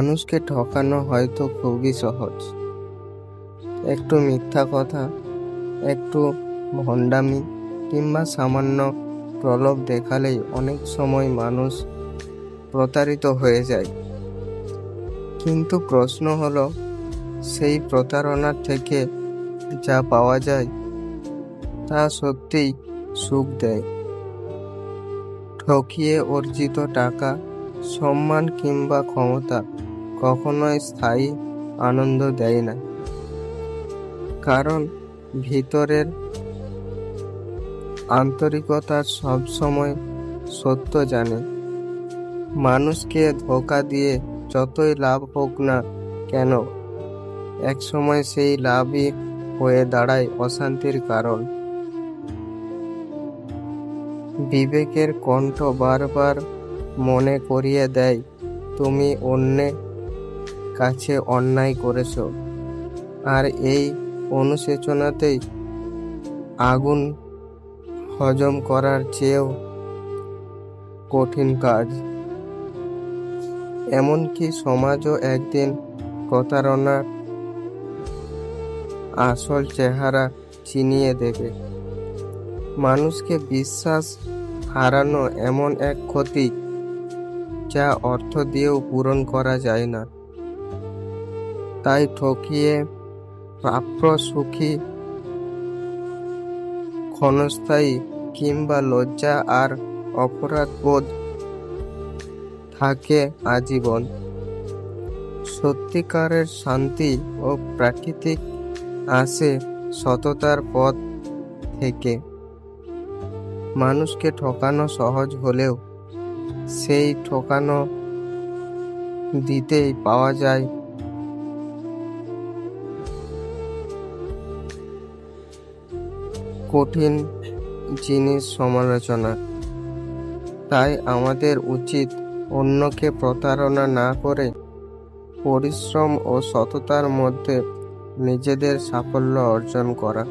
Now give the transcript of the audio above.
মানুষকে ঠকানো হয়তো খুবই সহজ। একটু মিথ্যা কথা, একটু ভণ্ডামি কিংবা সামান্য প্রলোভ দেখালেই অনেক সময় মানুষ প্রতারিত হয়ে যায়। কিন্তু প্রশ্ন হলো, সেই প্রতারণার থেকে যা পাওয়া যায়, তা সত্যিই সুখ দেয়। ঠকিয়ে অর্জিত টাকা, সম্মান কিংবা ক্ষমতা কখনোই স্থায়ী আনন্দ দেয় না। কারণ ভিতরের আন্তরিকতা সবসময় সত্য জানে। মানুষকে ধোকা দিয়ে যতই লাভ হোক না কেন, একসময় সেই লাভই হয়ে দাঁড়ায় অশান্তির কারণ। বিবেকের কণ্ঠ বারবার মনে করিয়ে দেয়, তুমি অন্যের কাছে অন্যায় করেছ। আর এই অনুশোচনাতেই আগুন হজম করার চেয়েও কঠিন কাজ। এমনকি সমাজও একদিন প্রতারণার আসল চেহারা চিনিয়ে দেবে। মানুষকে বিশ্বাস হারানো এমন এক ক্ষতি যা অর্থ দিয়েও পূরণ করা যায় না। তাই ঠকিয়ে প্রাপ্য সুখী ক্ষণস্থায়ী কিংবা লজ্জা আর অপরাধ বোধ থাকে আজীবন। সত্যিকারের শান্তি ও প্রাকৃতিক আসে সততার পথ থেকে। মানুষকে ঠকানো সহজ হলেও সেই ঠকানো দিতেই পাওয়া যায় কঠিন জিনিস সমালোচনা। তাই আমাদের উচিত অন্যকে প্রতারণা না করে পরিশ্রম ও সততার মধ্যে নিজেদের সাফল্য অর্জন করা।